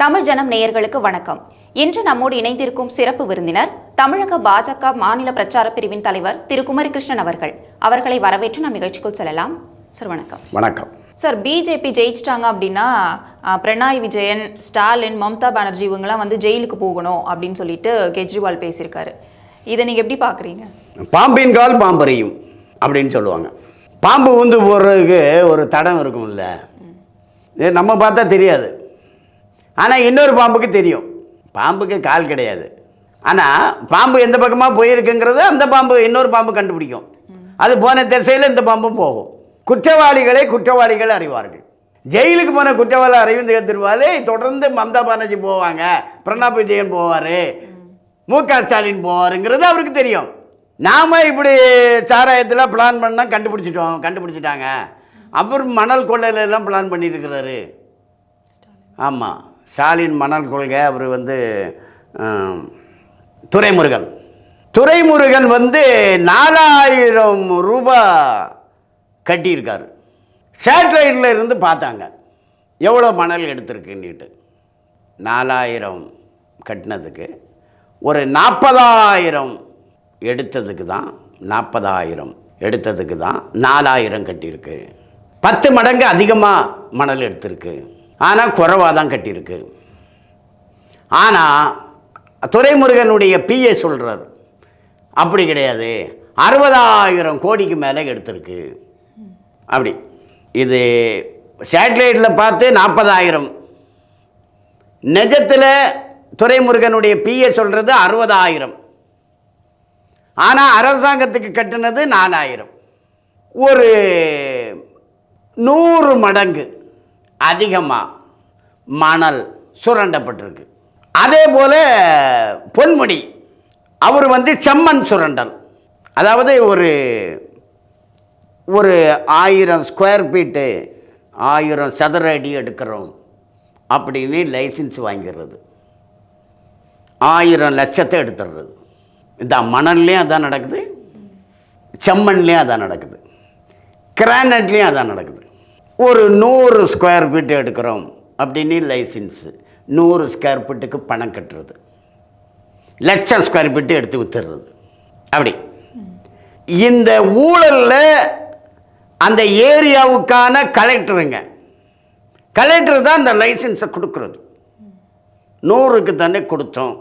தமிழ் ஜனம் நேயர்களுக்கு வணக்கம். இன்று நம்மோடு இணைந்திருக்கும் சிறப்பு விருந்தினர் தமிழக பாஜக மாநில பிரச்சார பிரிவின் தலைவர் திரு குமரிகிருஷ்ணன் அவர்கள். அவர்களை வரவேற்று நம் நிகழ்ச்சிக்குள் செல்லலாம். சார் வணக்கம். வணக்கம். சார் பிஜேபி ஜெயிச்சிட்டாங்க அப்படின்னா பிரணாய் விஜயன் ஸ்டாலின் மம்தா பானர்ஜி இவங்கெல்லாம் வந்து ஜெயிலுக்கு போகணும் அப்படின்னு சொல்லிட்டு கெஜ்ரிவால் பேசியிருக்காரு. இதை நீங்க எப்படி பாக்குறீங்க? பாம்பின் கால் பாம்பறியும் அப்படின்னு சொல்லுவாங்க. பாம்பு ஊந்து போடுறதுக்கு ஒரு தடம் இருக்கும்ல. நம்ம பார்த்தா தெரியாது. ஆனால் இன்னொரு பாம்புக்கு தெரியும். பாம்புக்கு கால் கிடையாது. ஆனால் பாம்பு எந்த பக்கமாக போயிருக்குங்கிறது அந்த பாம்பு இன்னொரு பாம்பு கண்டுபிடிக்கும். அது போன திசையில் இந்த பாம்பும் போகும். குற்றவாளிகளை குற்றவாளிகள் அறிவார்கள். ஜெயிலுக்கு போன குற்றவாளி அரவிந்த் கெஜ்ரிவால் தொடர்ந்து மம்தா பானர்ஜி போவாங்க. பிரணாப் விஜயன் போவார். மு க ஸ்டாலின் போவாருங்கிறது அவருக்கு தெரியும். நாம இப்படி சாராயத்தில் பிளான் பண்ணால் கண்டுபிடிச்சிட்டோம் கண்டுபிடிச்சிட்டாங்க. அப்புறம் மணல் கொள்ளையிலெல்லாம் பிளான் பண்ணியிருக்கிறாரு. ஆமாம் ஸ்டாலின் மணல் கொள்கை அவர் வந்து துரைமுருகன். துரைமுருகன் வந்து நாலாயிரம் ரூபாய் கட்டியிருக்கார். சேட்டலைட்டில் இருந்து பார்த்தாங்க. எவ்வளோ மணல் எடுத்திருக்குன்னுட்டு. நாலாயிரம் கட்டினதுக்கு ஒரு நாற்பதாயிரம் எடுத்ததுக்கு தான் நாற்பதாயிரம் எடுத்ததுக்கு தான் நாலாயிரம் கட்டியிருக்கு. பத்து மடங்கு அதிகமாக மணல் எடுத்திருக்கு. ஆனால் குறைவாக தான் கட்டியிருக்கு. ஆனால் துரைமுருகனுடைய பிஏ சொல்கிறார் அப்படி கிடையாது. அறுபதாயிரம் கோடிக்கு மேலே எடுத்திருக்கு. அப்படி. இது சேட்டலைட்டில் பார்த்து நாற்பதாயிரம். நிஜத்தில் துரைமுருகனுடைய பிஏ சொல்கிறது அறுபதாயிரம். ஆனால் அரசாங்கத்துக்கு கட்டினது நாலாயிரம். ஒரு நூறு மடங்கு. அதிகமாக மணல் சுரண்டப்பட்டிருக்கு. அதே போல் பொன்முடி அவர் வந்து செம்மண் சுரண்டல். அதாவது ஒரு ஒரு ஆயிரம் ஸ்கொயர் ஃபீட்டு ஆயிரம் சதுர அடி எடுக்கிறோம் அப்படின்னு லைசன்ஸ் வாங்கிடுறது ஆயிரம் லட்சத்தை எடுத்துடுறது. இதான் மணல்லையும் அதான் நடக்குது செம்மண்லேயும் அதான் நடக்குது. கிரானைட்லேயும் அதான் நடக்குது. ஒரு நூறு ஸ்கொயர் ஃபீட் எடுக்கிறோம் அப்படின்னு லைசன்ஸு நூறு ஸ்கொயர் ஃபீட்டுக்கு பணம் கட்டுறது. லட்சம் ஸ்கொயர் ஃபீட்டு எடுத்து வித்துடுறது அப்படி. இந்த ஊழலில் அந்த ஏரியாவுக்கான கலெக்டருங்க கலெக்டர் தான் அந்த லைசன்ஸை கொடுக்குறது. நூறுக்கு தானே கொடுத்தோம்.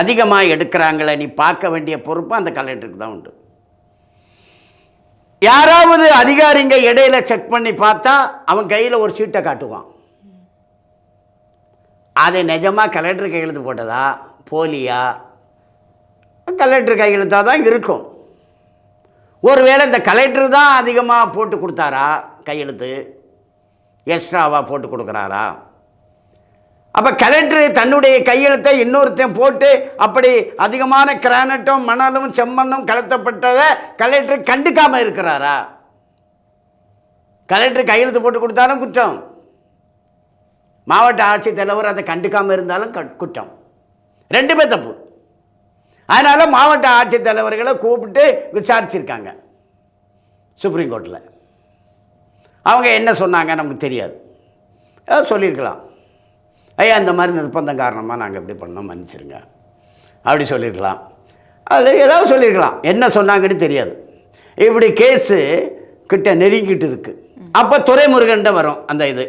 அதிகமாக எடுக்கிறாங்களே நீ பார்க்க வேண்டிய பொறுப்பு அந்த கலெக்டருக்கு தான் உண்டு. யாராவது அதிகாரிங்க இடையில செக் பண்ணி பார்த்தா அவன் கையில் ஒரு சீட்டை காட்டுவான். அது நிஜமாக கலெக்டர் கையெழுத்து போட்டதா? போலியா? கலெக்டர் கையெழுத்தாக தான் இருக்கும். ஒருவேளை இந்த கலெக்டர் தான் அதிகமாக போட்டு கொடுத்தாரா? கையெழுத்து? எக்ஸ்ட்ராவாக போட்டு கொடுக்குறாரா? அப்போ கலெக்டர் தன்னுடைய கையெழுத்தை இன்னொருத்தன் போட்டு அப்படி அதிகமான கிரானட்டும் மணலும் செம்மண்ணும் கலத்தப்பட்டதை கலெக்டர் கண்டுக்காமல் இருக்கிறாரா? கலெக்டர் கையெழுத்து போட்டு கொடுத்தாலும் குற்றம். மாவட்ட ஆட்சித்தலைவர் அதை கண்டுக்காமல் இருந்தாலும் க- குற்றம். ரெண்டுமே தப்பு. அதனால் மாவட்ட ஆட்சித்தலைவர்களை கூப்பிட்டு விசாரிச்சிருக்காங்க. சுப்ரீம் கோர்ட்டில் அவங்க என்ன சொன்னாங்க நமக்கு தெரியாது. ஏதோ சொல்லியிருக்கலாம். ஐயா இந்த மாதிரி நிர்பந்தம் காரணமாக நாங்கள் இப்படி பண்ணோம் மன்னிச்சிருங்க. அப்படி சொல்லியிருக்கலாம் அது ஏதாவது சொல்லியிருக்கலாம் என்ன சொன்னாங்கன்னு தெரியாது. இப்படி கேஸு கிட்ட நெருங்கிட்டு இருக்குது அப்போ துரைமுருகன்ட்ட வரும் அந்த இது.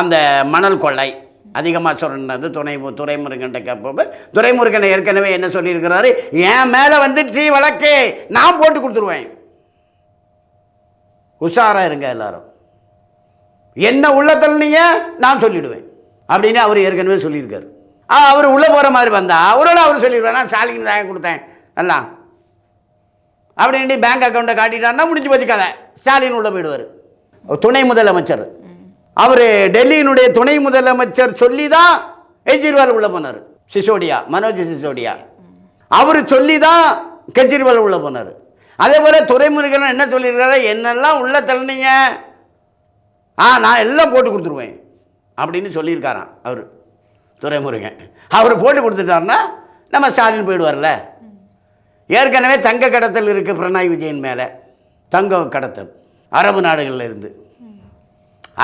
அந்த மணல் கொள்ளை. அதிகமாக சொன்னது துணை துரைமுருகன்ட்ட கேட்போம். துரைமுருகன் ஏற்கனவே என்ன சொல்லியிருக்கிறாரு? என் மேலே வந்துடுச்சு வழக்கு. நான் போட்டு கொடுத்துருவேன். உஷாராக இருங்க எல்லாரும். என்ன உள்ள தள்ளினீங்க நான் சொல்லிடுவேன். அப்படின்னு அவர் ஏற்கனவே சொல்லியிருக்காரு. ஆ அவர் உள்ளே போகிற மாதிரி வந்தால் அவரோட அவர் சொல்லிடுவேன் நான் ஸ்டாலின் தான் கொடுத்தேன். எல்லாம். அப்படின்னு பேங்க் அக்கௌண்ட்டை காட்டிட்டாருன்னா முடிஞ்சு போச்சு கதை. ஸ்டாலின் உள்ளே போயிடுவார். துணை முதலமைச்சர். அவர் டெல்லியினுடைய துணை முதலமைச்சர் சொல்லி தான் கெஜ்ரிவால் உள்ளே போனார். சிசோடியா மனோஜ் சிசோடியா. அவர் சொல்லி தான் கெஜ்ரிவால் உள்ளே போனார். அதே போல் துறைமுருகன் என்ன சொல்லியிருக்காரு? என்னெல்லாம் உள்ளே தள்ளினீங்க? ஆ நான் எல்லாம் போட்டு கொடுத்துருவேன். அப்படின்னு சொல்லியிருக்காராம் அவர் துரைமுருகன். அவர் போட்டு கொடுத்துட்டாருன்னா நம்ம ஸ்டாலின் போயிடுவார்ல. ஏற்கனவே தங்க கடத்தல் இருக்குது பிரணாய் விஜயன் மேலே. தங்க கடத்தல். அரபு நாடுகளில் இருந்து.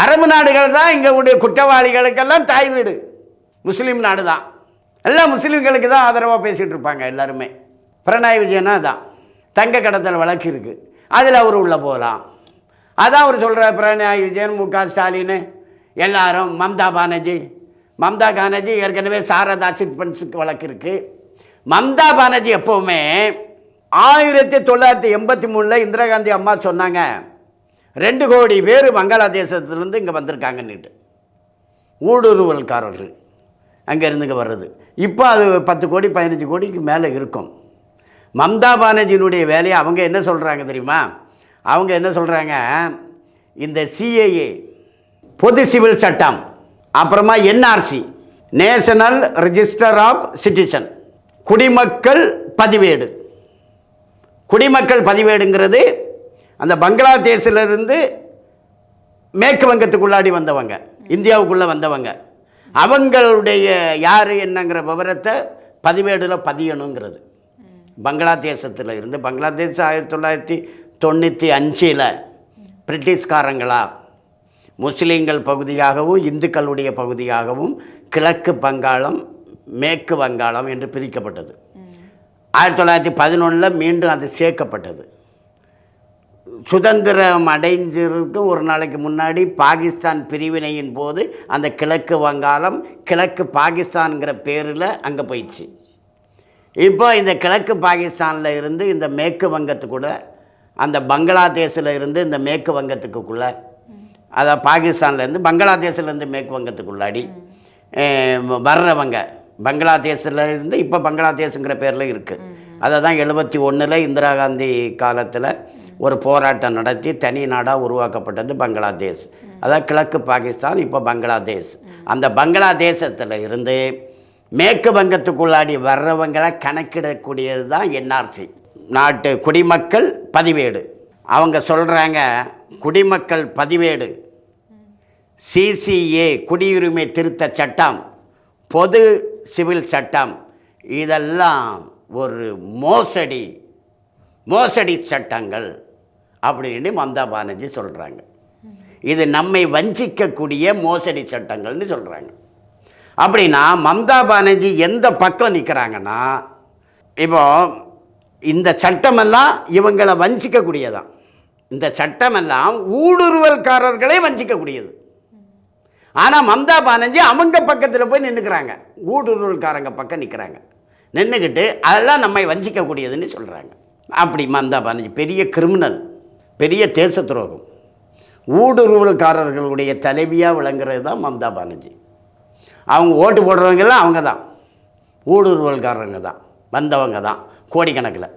அரபு நாடுகள் தான் இங்கே உடைய குற்றவாளிகளுக்கெல்லாம் தாய் வீடு. முஸ்லீம் நாடு தான். எல்லாம் முஸ்லீம்களுக்கு தான் ஆதரவாக பேசிகிட்டு இருப்பாங்க எல்லாருமே. பிரணாய் விஜயனா தான் தங்க கடத்தல் வழக்கு இருக்குது அதில் அவர் உள்ளே போகலாம் அதான் அவர் சொல்கிறார் பிரணாய் விஜயன் மு க ஸ்டாலின். எல்லாரும் மம்தா பானர்ஜி. மம்தா பானர்ஜி ஏற்கனவே சாரதா சிட்பன்ஸுக்கு வழக்கு இருக்குது மம்தா பானர்ஜி எப்போவுமே ஆயிரத்தி தொள்ளாயிரத்தி எண்பத்தி மூணில் இந்திரா காந்தி அம்மா சொன்னாங்க ரெண்டு கோடி பேர் வங்காளதேசத்துலேருந்து இங்கே வந்திருக்காங்கன்னுட்டு. ஊடுருவல்காரர்கள் அங்கேருந்துங்க வர்றது. இப்போ அது பத்து கோடி பதினஞ்சு கோடிக்கு மேலே இருக்கும். மம்தா பானர்ஜியினுடைய வேலையை அவங்க என்ன சொல்கிறாங்க தெரியுமா? அவங்க என்ன சொல்கிறாங்க இந்த சிஏஏ பொது சிவில் சட்டம் அப்புறமா NRC national register of citizen குடிமக்கள் பதிவேடு. குடிமக்கள் பதிவேடுங்கிறது அந்த பங்களாதேஷிலிருந்து மேற்கு வங்கத்துக்குள்ளாடி வந்தவங்க இந்தியாவுக்குள்ளே வந்தவங்க. அவங்களுடைய யார் என்னங்கிற விவரத்தை பதிவேடில் பதியணுங்கிறது. பங்களாதேசத்தில் இருந்து பங்களாதேஷ் ஆயிரத்தி தொள்ளாயிரத்தி தொண்ணூற்றி அஞ்சில் பிரிட்டிஷ்காரங்களா? முஸ்லீம்கள் பகுதியாகவும் இந்துக்களுடைய பகுதியாகவும் கிழக்கு வங்காளம் மேற்கு வங்காளம் என்று பிரிக்கப்பட்டது. ஆயிரத்தி தொள்ளாயிரத்தி பதினொன்றில் மீண்டும் அது சேர்க்கப்பட்டது. சுதந்திரம் அடைஞ்சிருக்கும் ஒரு நாளைக்கு முன்னாடி பாகிஸ்தான் பிரிவினையின் போது அந்த கிழக்கு வங்காளம் கிழக்கு பாகிஸ்தான்ங்கிற பேரில் அங்கே போயிடுச்சு. இப்போ இந்த கிழக்கு பாகிஸ்தானில் இருந்து இந்த மேற்கு வங்கத்துக்குள்ள அந்த பங்களாதேஷில் இருந்து இந்த மேற்கு வங்கத்துக்குள்ளே அதாவது பாகிஸ்தான்லேருந்து பங்களாதேஷ்லேருந்து மேற்கு வங்கத்துக்குள்ளாடி வர்றவங்க பங்களாதேஷில் இருந்து இப்போ பங்களாதேஷுங்கிற பேரில் இருக்குது அதை தான் எழுபத்தி ஒன்றில் இந்திரா காந்தி காலத்தில் ஒரு போராட்டம் நடத்தி தனி நாடாக உருவாக்கப்பட்டது பங்களாதேஷ். அதாவது கிழக்கு பாகிஸ்தான் இப்போ பங்களாதேஷ். அந்த பங்களாதேசத்தில் இருந்து மேற்கு வங்கத்துக்குள்ளாடி வர்றவங்களை கணக்கிடக்கூடியது தான் என்ஆர்சி. நாட்டு குடிமக்கள் பதிவேடு. அவங்க சொல்கிறாங்க குடிமக்கள் பதிவேடு. சிசிஏ குடியுரிமை திருத்த சட்டம் பொது சிவில் சட்டம் இதெல்லாம் ஒரு மோசடி மோசடி சட்டங்கள் அப்படின்னு மம்தா பானர்ஜி சொல்கிறாங்க இது நம்மை வஞ்சிக்கக்கூடிய மோசடி சட்டங்கள்னு சொல்கிறாங்க அப்படின்னா மம்தா பானர்ஜி எந்த பக்கம் நிற்கிறாங்கன்னா இப்போ இந்த சட்டமெல்லாம் இவங்களை வஞ்சிக்கக்கூடியதான் இந்த சட்டமெல்லாம் ஊடுருவல்காரர்களை வஞ்சிக்கக்கூடியது. ஆனால் மம்தா பானர்ஜி அவங்க பக்கத்தில் போய் நின்றுக்கிறாங்க ஊடுருவல்காரங்க பக்கம் நிற்கிறாங்க நின்றுக்கிட்டு அதெல்லாம் நம்மை வஞ்சிக்கக்கூடியதுன்னு சொல்கிறாங்க அப்படி மம்தா பானர்ஜி பெரிய கிரிமினல் பெரிய தேச துரோகம் ஊடுருவல்காரர்களுடைய தலைவியாக விளங்குறது தான் மம்தா பானர்ஜி. அவங்க ஓட்டு போடுறவங்கெல்லாம் அவங்க தான் ஊடுருவல்காரங்க தான் வந்தவங்க தான் கோடிக்கணக்கில்.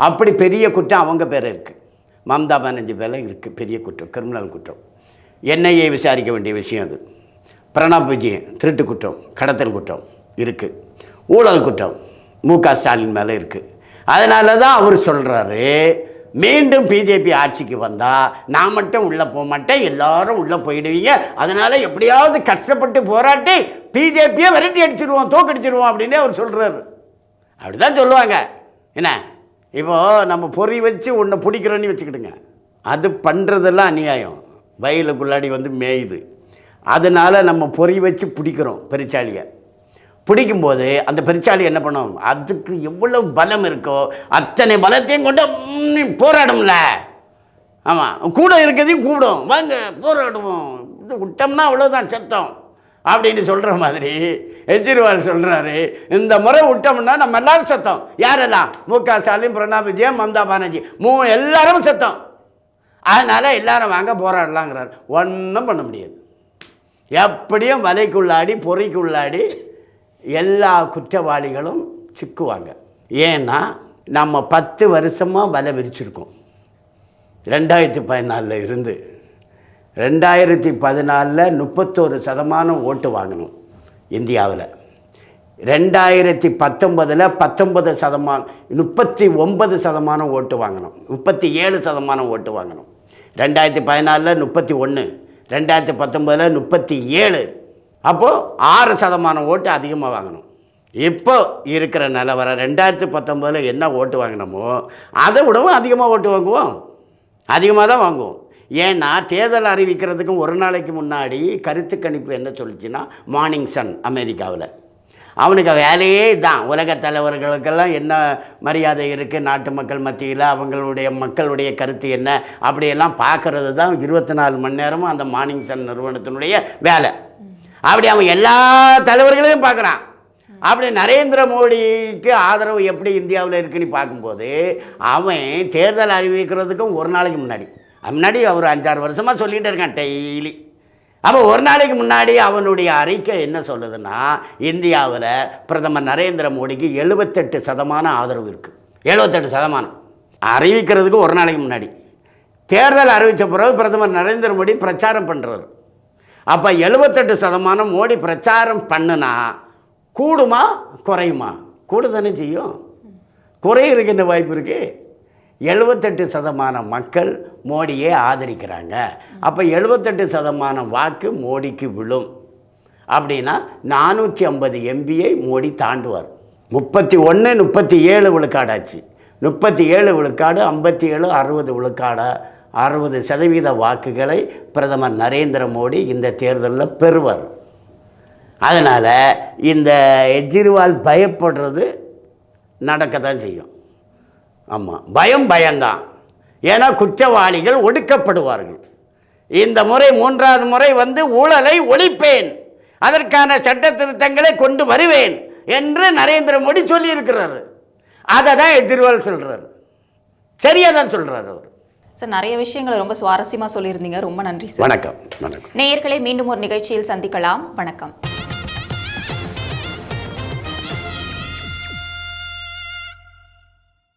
அப்படி பெரிய குற்றம் அவங்க பேர் இருக்குது மம்தா பானர்ஜி பேரில் இருக்குது பெரிய குற்றம் கிரிமினல் குற்றம். என்ஐஏ விசாரிக்க வேண்டிய விஷயம் அது. பிரணாப் விஜயன் திருட்டு குற்றம் கடத்தல் குற்றம் இருக்குது ஊழல் குற்றம் மு க ஸ்டாலின் மேலே இருக்குது அதனால தான் அவர் சொல்கிறாரு மீண்டும் பிஜேபி ஆட்சிக்கு வந்தால் நான் மட்டும் உள்ளே போக மாட்டேன் எல்லாரும் உள்ளே போயிடுவீங்க. அதனால் எப்படியாவது கஷ்டப்பட்டு போராட்டி பிஜேபியை விரட்டி அடிச்சிடுவோம் தோக்கடிச்சிடுவோம் அப்படின்னு அவர் சொல்கிறாரு அப்படி தான் சொல்லுவாங்க. என்ன? இப்போது நம்ம பொறி வச்சு உன்னை பிடிக்கிறோன்னு வச்சுக்கிடுங்க. அது பண்ணுறதெல்லாம் அநியாயம். வயலுக்குள்ளாடி வந்து மேயுது. அதனால் நம்ம பொறி வச்சு பிடிக்கிறோம் பெருச்சாளியை பிடிக்கும்போது அந்த பெருச்சாளி என்ன பண்ணும்? அதுக்கு எவ்வளவு பலம் இருக்கோ அத்தனை பலத்தையும் கொண்டு போராடும்ல. ஆமாம் கூட இருக்கிறதையும் கூடும் வாங்க போராடுவோம். இது விட்டோம்னா அவ்வளோதான் சத்தம். அப்படின்னு சொல்கிற மாதிரி எஜ்ரிவால் சொல்கிறாரு இந்த முறை விட்டோம்னா நம்ம எல்லாரும் சத்தம். யாரெல்லாம்? மு க ஸ்டாலின் பிரணாப் விஜயன் மம்தா பானர்ஜி. மூ எல்லாரும் சத்தம். அதனால் எல்லாரும் வாங்க போராடலாங்கிறார். ஒன்றும் பண்ண முடியாது. எப்படியும் வலைக்குள்ளாடி பொறிக்குள்ளாடி எல்லா குற்றவாளிகளும் சிக்குவாங்க. ஏன்னா நம்ம பத்து வருஷமாக வலை விரிச்சிருக்கோம். ரெண்டாயிரத்தி பதினாலில் இருந்து ரெண்டாயிரத்தி பதினாலில் முப்பத்தோரு சதமானம் ஓட்டு வாங்கணும் இந்தியாவில். ரெண்டாயிரத்தி பத்தொன்பதில் பத்தொன்பது சதமானம் முப்பத்தி ஒன்பது சதமானம் ஓட்டு வாங்கணும் முப்பத்தி ஏழு சதமானம் ஓட்டு வாங்கணும் ரெண்டாயிரத்தி பதினாலில் முப்பத்தி ஒன்று ரெண்டாயிரத்தி பத்தொன்பதில் முப்பத்தி ஏழு. அப்போது ஆறு சதமானம் ஓட்டு அதிகமாக வாங்கணும் இப்போ இருக்கிற நிலவரம் ரெண்டாயிரத்தி பத்தொம்போதில் என்ன ஓட்டு வாங்கினோமோ அதை விடவும் அதிகமாக ஓட்டு வாங்குவோம். அதிகமாக தான் வாங்குவோம். ஏன்னா தேர்தல் அறிவிக்கிறதுக்கும் ஒரு நாளைக்கு முன்னாடி கருத்து கணிப்பு என்ன சொல்லிச்சுன்னா மார்னிங் சன் அமெரிக்காவில். அவனுக்கு வேலையே தான் உலக தலைவர்களுக்கெல்லாம் என்ன மரியாதை இருக்குது நாட்டு மக்கள் மத்தியில் அவங்களுடைய மக்களுடைய கருத்து என்ன? அப்படியெல்லாம் பார்க்குறது தான் இருபத்தி நாலு மணி நேரமும் அந்த மார்னிங் சன் நிறுவனத்தினுடைய வேலை. அப்படி அவன் எல்லா தலைவர்களையும் பார்க்குறான். அப்படி நரேந்திர மோடிக்கு ஆதரவு எப்படி இந்தியாவில் இருக்குன்னு பார்க்கும்போது அவன் தேர்தல் அறிவிக்கிறதுக்கும் ஒரு நாளைக்கு முன்னாடி. முன்னாடி அவர் அஞ்சாறு வருஷமாக சொல்லிகிட்டு இருக்கான் டெய்லி. அப்போ ஒரு நாளைக்கு முன்னாடி அவனுடைய அறிக்கை என்ன சொல்லுதுன்னா இந்தியாவில் பிரதமர் நரேந்திர மோடிக்கு எழுபத்தெட்டு சதமான ஆதரவு இருக்குது எழுபத்தெட்டு சதமானம். அறிவிக்கிறதுக்கு ஒரு நாளைக்கு முன்னாடி. தேர்தல் அறிவித்த பிறகு பிரதமர் நரேந்திர மோடி பிரச்சாரம் பண்ணுறாரு அப்போ எழுபத்தெட்டு சதமானம் மோடி பிரச்சாரம் பண்ணுனா கூடுமா குறையுமா? கூடுதானே செய்யும். குறையிறதுக்கு வாய்ப்பு இருக்குது எழுபத்தெட்டு சதமானம் மக்கள் மோடியை ஆதரிக்கிறாங்க. அப்போ எழுபத்தெட்டு சதமானம் வாக்கு மோடிக்கு விழும். அப்படின்னா நானூற்றி ஐம்பது எம்பியை மோடி தாண்டுவார். முப்பத்தி ஒன்று முப்பத்தி ஏழு விழுக்காடாச்சு. முப்பத்தி ஏழு விழுக்காடு ஐம்பத்தி ஏழு அறுபது விழுக்காடா அறுபது சதவீத வாக்குகளை பிரதமர் நரேந்திர மோடி இந்த தேர்தலில் பெறுவார். அதனால் இந்த எஜ்ரிவால் பயப்படுறது நடக்க தான் செய்யும். ஆமாம் பயம் பயம்தான். ஏன்னா குற்றவாளிகள் ஒடுக்கப்படுவார்கள். இந்த முறை மூன்றாவது முறை வந்து ஊழலை ஒழிப்பேன். அதற்கான சட்ட திருத்தங்களை கொண்டு வருவேன் என்று நரேந்திர மோடி சொல்லியிருக்கிறாரு. அதை தான் எதிர்வால் சொல்கிறார் சரியாக தான் சொல்கிறார் அவர். சார் நிறைய விஷயங்களை ரொம்ப சுவாரஸ்யமா சொல்லியிருந்தீங்க. ரொம்ப நன்றி சார். வணக்கம் வணக்கம். நேயர்களை மீண்டும் ஒரு நிகழ்ச்சியில் சந்திக்கலாம். வணக்கம்.